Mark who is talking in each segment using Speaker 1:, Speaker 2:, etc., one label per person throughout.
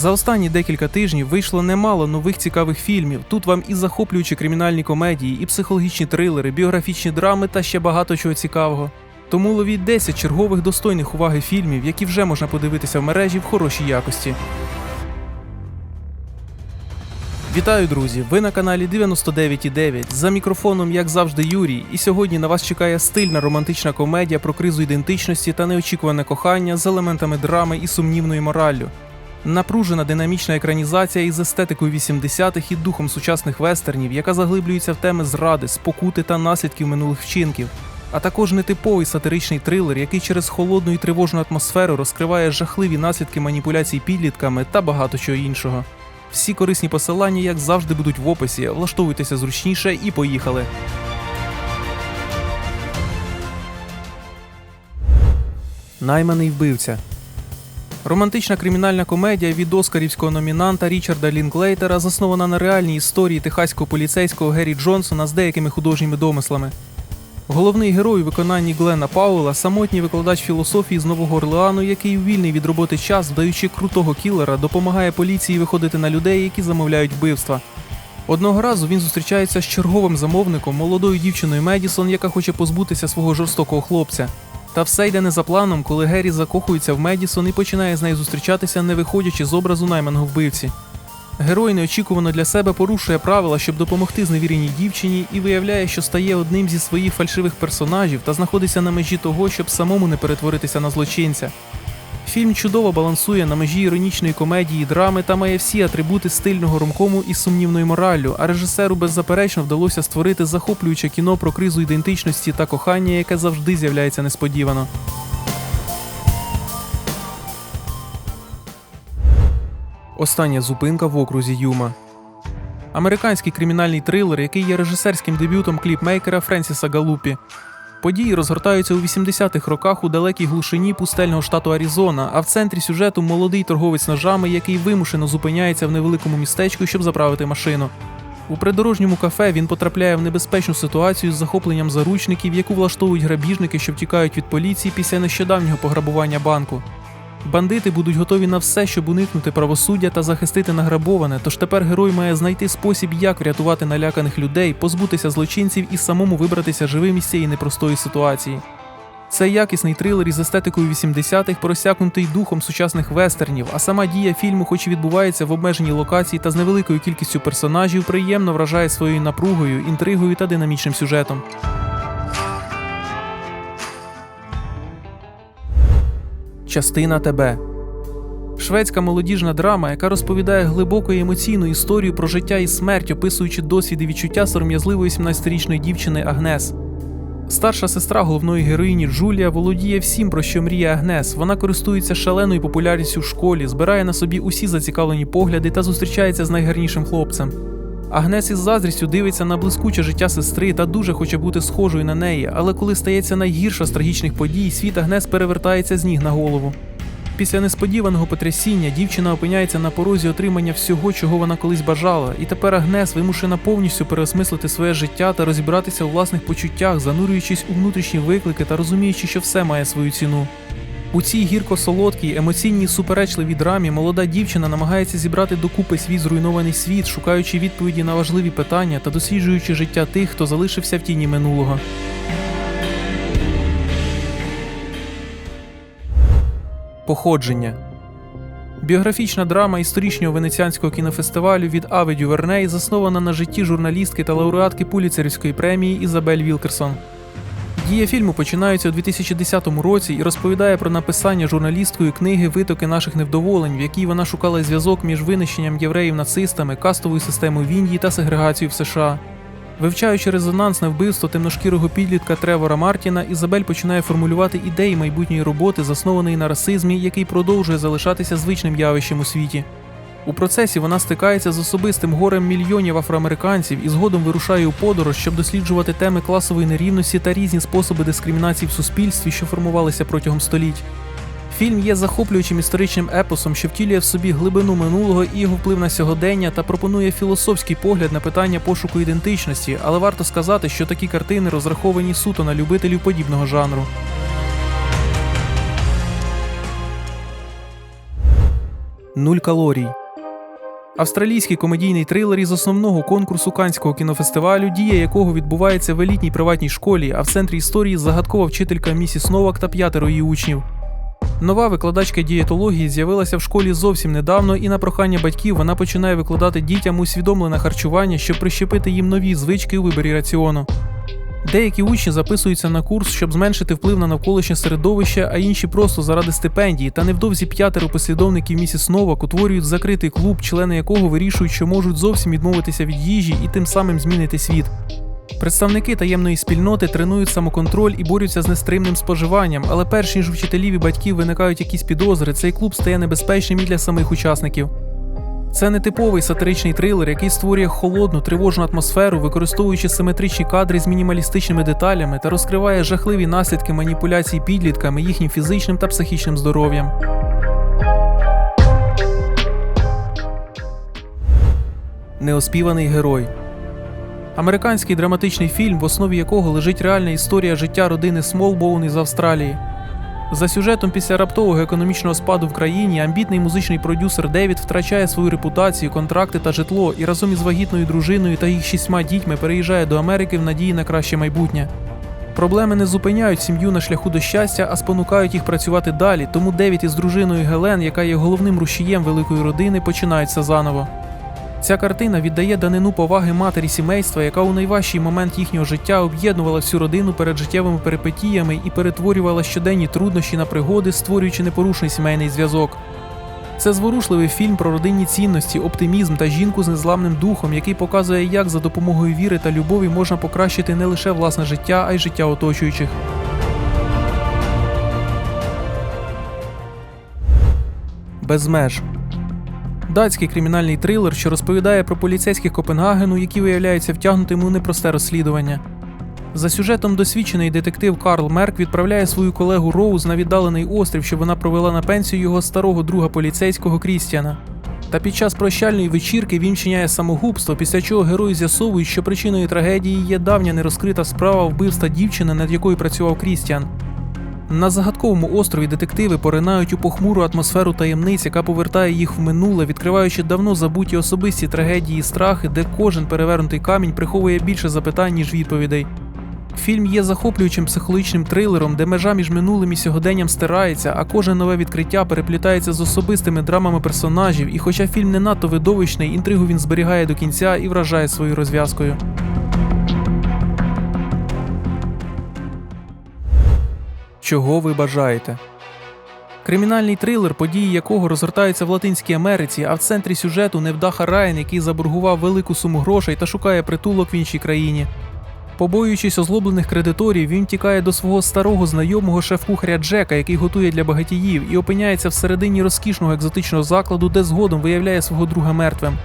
Speaker 1: За останні декілька тижнів вийшло немало нових цікавих фільмів. Тут вам і захоплюючі кримінальні комедії, і психологічні трилери, біографічні драми та ще багато чого цікавого. Тому ловіть 10 чергових достойних уваги фільмів, які вже можна подивитися в мережі в хорошій якості. Вітаю, друзі! Ви на каналі 99.9. За мікрофоном, як завжди, Юрій. І сьогодні на вас чекає стильна романтична комедія про кризу ідентичності та неочікуване кохання з елементами драми і сумнівною мораллю. Напружена динамічна екранізація із естетикою 80-х і духом сучасних вестернів, яка заглиблюється в теми зради, спокути та наслідків минулих вчинків. А також нетиповий сатиричний трилер, який через холодну і тривожну атмосферу розкриває жахливі наслідки маніпуляцій підлітками та багато чого іншого. Всі корисні посилання, як завжди, будуть в описі. Влаштовуйтеся зручніше і поїхали. Найманий вбивця. Романтична кримінальна комедія від оскарівського номінанта Річарда Лінклейтера заснована на реальній історії техаського поліцейського Геррі Джонсона з деякими художніми домислами. Головний герой у виконанні Глена Пауела самотній викладач філософії з Нового Орлеану, який у вільний від роботи час, вдаючи крутого кілера, допомагає поліції виходити на людей, які замовляють вбивства. Одного разу він зустрічається з черговим замовником, молодою дівчиною Медісон, яка хоче позбутися свого жорстокого хлопця. Та все йде не за планом, коли Геррі закохується в Медісон і починає з нею зустрічатися, не виходячи з образу найманого вбивці. Герой неочікувано для себе порушує правила, щоб допомогти зневіреній дівчині, і виявляє, що стає одним зі своїх фальшивих персонажів та знаходиться на межі того, щоб самому не перетворитися на злочинця. Фільм чудово балансує на межі іронічної комедії драми та має всі атрибути стильного ромкому із сумнівною мораллю, а режисеру беззаперечно вдалося створити захоплююче кіно про кризу ідентичності та кохання, яке завжди з'являється несподівано. Остання зупинка в окрузі Юма. Американський кримінальний трилер, який є режисерським дебютом кліпмейкера Френсіса Галупі. Події розгортаються у 80-х роках у далекій глушині пустельного штату Аризона, а в центрі сюжету молодий торговець ножами, який вимушено зупиняється в невеликому містечку, щоб заправити машину. У придорожньому кафе він потрапляє в небезпечну ситуацію з захопленням заручників, яку влаштовують грабіжники, що втікають від поліції після нещодавнього пограбування банку. Бандити будуть готові на все, щоб уникнути правосуддя та захистити награбоване. Тож тепер герой має знайти спосіб, як врятувати наляканих людей, позбутися злочинців і самому вибратися живим із цієї непростої ситуації. Це якісний трилер із естетикою 80-х, просякнутий духом сучасних вестернів, а сама дія фільму, хоч і відбувається в обмеженій локації та з невеликою кількістю персонажів, приємно вражає своєю напругою, інтригою та динамічним сюжетом. Частина тебе. Шведська молодіжна драма, яка розповідає глибоку і емоційну історію про життя і смерть, описуючи досвід і відчуття сором'язливої 17-річної дівчини Агнес. Старша сестра головної героїні Джулія володіє всім, про що мріє Агнес. Вона користується шаленою популярністю в школі, збирає на собі усі зацікавлені погляди та зустрічається з найгарнішим хлопцем. Агнес із заздрістю дивиться на блискуче життя сестри та дуже хоче бути схожою на неї, але коли стається найгірша з трагічних подій, світ Агнес перевертається з ніг на голову. Після несподіваного потрясіння дівчина опиняється на порозі отримання всього, чого вона колись бажала, і тепер Агнес вимушена повністю переосмислити своє життя та розібратися у власних почуттях, занурюючись у внутрішні виклики та розуміючи, що все має свою ціну. У цій гірко-солодкій, емоційній суперечливій драмі молода дівчина намагається зібрати докупи свій зруйнований світ, шукаючи відповіді на важливі питання та досліджуючи життя тих, хто залишився в тіні минулого. Походження Біографічна драма історичного венеціанського кінофестивалю від Ави Дюверней заснована на житті журналістки та лауреатки Пуліцерівської премії Ізабель Вілкерсон. Дія фільму починається у 2010 році і розповідає про написання журналісткою книги Витоки наших невдоволень, в якій вона шукала зв'язок між винищенням євреїв нацистами, кастовою системою в Індії та сегрегацією в США. Вивчаючи резонансне вбивство темношкірого підлітка Тревора Мартіна, Ізабель починає формулювати ідеї майбутньої роботи, заснованої на расизмі, який продовжує залишатися звичним явищем у світі. У процесі вона стикається з особистим горем мільйонів афроамериканців і згодом вирушає у подорож, щоб досліджувати теми класової нерівності та різні способи дискримінації в суспільстві, що формувалися протягом століть. Фільм є захоплюючим історичним епосом, що втілює в собі глибину минулого і його вплив на сьогодення та пропонує філософський погляд на питання пошуку ідентичності, але варто сказати, що такі картини розраховані суто на любителів подібного жанру. Нуль калорій. Австралійський комедійний трилер із основного конкурсу Канського кінофестивалю, дія якого відбувається в елітній приватній школі, а в центрі історії загадкова вчителька місіс Новак та п'ятеро її учнів. Нова викладачка дієтології з'явилася в школі зовсім недавно, і на прохання батьків вона починає викладати дітям усвідомлене харчування, щоб прищепити їм нові звички у виборі раціону. Деякі учні записуються на курс, щоб зменшити вплив на навколишнє середовище, а інші просто заради стипендії. Та невдовзі п'ятеро послідовників місіс Новак утворюють закритий клуб, члени якого вирішують, що можуть зовсім відмовитися від їжі і тим самим змінити світ. Представники таємної спільноти тренують самоконтроль і борються з нестримним споживанням, але перш ніж у вчителів і батьків виникають якісь підозри, цей клуб стає небезпечним і для самих учасників. Це не типовий сатиричний трилер, який створює холодну, тривожну атмосферу, використовуючи симетричні кадри з мінімалістичними деталями та розкриває жахливі наслідки маніпуляцій підлітками, їхнім фізичним та психічним здоров'ям. Неоспіваний герой. Американський драматичний фільм, в основі якого лежить реальна історія життя родини Смолбоун із Австралії. За сюжетом після раптового економічного спаду в країні амбітний музичний продюсер Девід втрачає свою репутацію, контракти та житло і разом із вагітною дружиною та їх шістьма дітьми переїжджає до Америки в надії на краще майбутнє. Проблеми не зупиняють сім'ю на шляху до щастя, а спонукають їх працювати далі. Тому Девід із дружиною Гелен, яка є головним рушієм великої родини, починаються заново. Ця картина віддає данину поваги матері сімейства, яка у найважчий момент їхнього життя об'єднувала всю родину перед життєвими перипетіями і перетворювала щоденні труднощі на пригоди, створюючи непорушний сімейний зв'язок. Це зворушливий фільм про родинні цінності, оптимізм та жінку з незламним духом, який показує, як за допомогою віри та любові можна покращити не лише власне життя, а й життя оточуючих. Без меж датський кримінальний трилер, що розповідає про поліцейських Копенгагену, які виявляються втягнутими у непросте розслідування. За сюжетом досвідчений детектив Карл Мерк відправляє свою колегу Роуз на віддалений острів, щоб вона провела на пенсію його старого друга поліцейського Крістіана. Та під час прощальної вечірки він вчиняє самогубство, після чого герої з'ясовують, що причиною трагедії є давня нерозкрита справа вбивства дівчини, над якою працював Крістіан. На загадковому острові детективи поринають у похмуру атмосферу таємниць, яка повертає їх в минуле, відкриваючи давно забуті особисті трагедії і страхи, де кожен перевернутий камінь приховує більше запитань, ніж відповідей. Фільм є захоплюючим психологічним трилером, де межа між минулим і сьогоденням стирається, а кожне нове відкриття переплітається з особистими драмами персонажів. І хоча фільм не надто видовищний, інтригу він зберігає до кінця і вражає своєю розв'язкою. Чого ви бажаєте? Кримінальний трилер, події якого розгортаються в Латинській Америці, а в центрі сюжету невдаха Райан, який заборгував велику суму грошей та шукає притулок в іншій країні. Побоюючись озлоблених кредиторів, він тікає до свого старого знайомого шеф-кухаря Джека, який готує для багатіїв, і опиняється всередині розкішного екзотичного закладу, де згодом виявляє свого друга мертвим.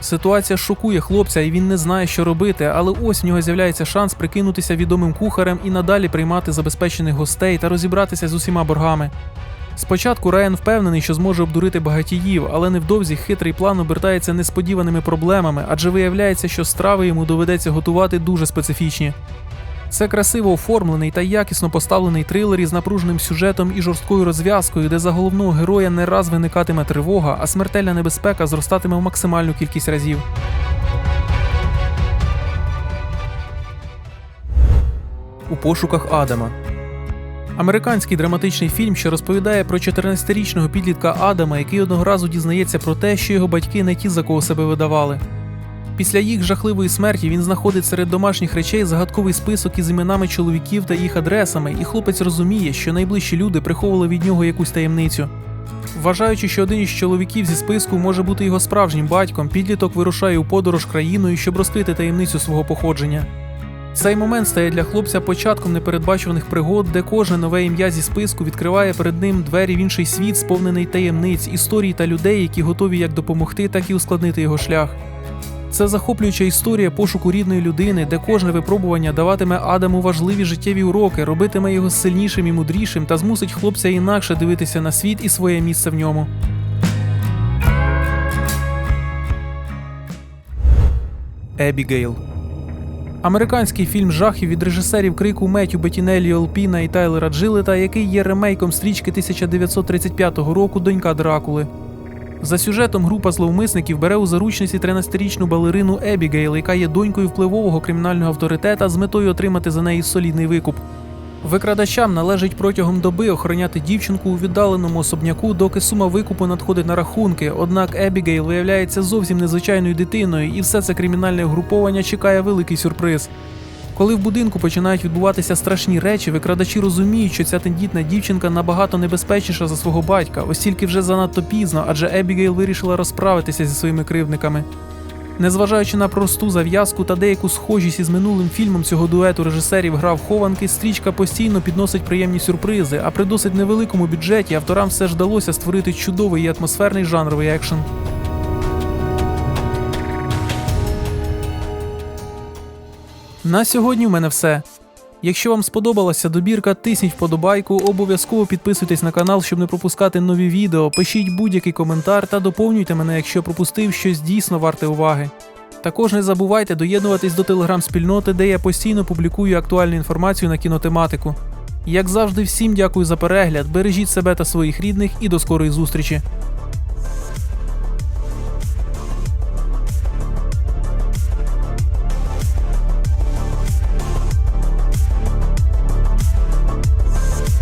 Speaker 1: Ситуація шокує хлопця, і він не знає, що робити, але ось в нього з'являється шанс прикинутися відомим кухарем і надалі приймати забезпечених гостей та розібратися з усіма боргами. Спочатку Райан впевнений, що зможе обдурити багатіїв, але невдовзі хитрий план обертається несподіваними проблемами, адже виявляється, що страви йому доведеться готувати дуже специфічні. Це красиво оформлений та якісно поставлений трилер із напруженим сюжетом і жорсткою розв'язкою, де за головного героя не раз виникатиме тривога, а смертельна небезпека зростатиме в максимальну кількість разів. У пошуках Адама. Американський драматичний фільм, що розповідає про 14-річного підлітка Адама, який одного разу дізнається про те, що його батьки не ті, за кого себе видавали. Після їх жахливої смерті він знаходить серед домашніх речей загадковий список із іменами чоловіків та їх адресами, і хлопець розуміє, що найближчі люди приховували від нього якусь таємницю. Вважаючи, що один із чоловіків зі списку може бути його справжнім батьком, підліток вирушає у подорож країною, щоб розкрити таємницю свого походження. Цей момент стає для хлопця початком непередбачуваних пригод, де кожне нове ім'я зі списку відкриває перед ним двері в інший світ, сповнений таємниць, історій та людей, які готові як допомогти, так і ускладнити його шлях. Це захоплююча історія пошуку рідної людини, де кожне випробування даватиме Адаму важливі життєві уроки, робитиме його сильнішим і мудрішим та змусить хлопця інакше дивитися на світ і своє місце в ньому. Ебігейл Американський фільм жахів від режисерів крику Меттю Бетінелі Олпіна і Тайлера Джилета, який є ремейком стрічки 1935 року Донька Дракули. За сюжетом група зловмисників бере у заручниці 13-річну балерину Ебігейл, яка є донькою впливового кримінального авторитета з метою отримати за неї солідний викуп. Викрадачам належить протягом доби охороняти дівчинку у віддаленому особняку, доки сума викупу надходить на рахунки. Однак Ебігейл виявляється зовсім незвичайною дитиною, і все це кримінальне угруповання чекає великий сюрприз. Коли в будинку починають відбуватися страшні речі, викрадачі розуміють, що ця тендітна дівчинка набагато небезпечніша за свого батька, ось тільки вже занадто пізно, адже Ебігейл вирішила розправитися зі своїми кривдниками. Незважаючи на просту зав'язку та деяку схожість із минулим фільмом цього дуету режисерів гра в хованки, стрічка постійно підносить приємні сюрпризи, а при досить невеликому бюджеті авторам все ж вдалося створити чудовий і атмосферний жанровий екшен. На сьогодні в мене все. Якщо вам сподобалася добірка, тисніть вподобайку, обов'язково підписуйтесь на канал, щоб не пропускати нові відео, пишіть будь-який коментар та доповнюйте мене, якщо пропустив щось дійсно варте уваги. Також не забувайте доєднуватись до телеграм-спільноти, де я постійно публікую актуальну інформацію на кінотематику. Як завжди, всім дякую за перегляд, бережіть себе та своїх рідних і до скорої зустрічі.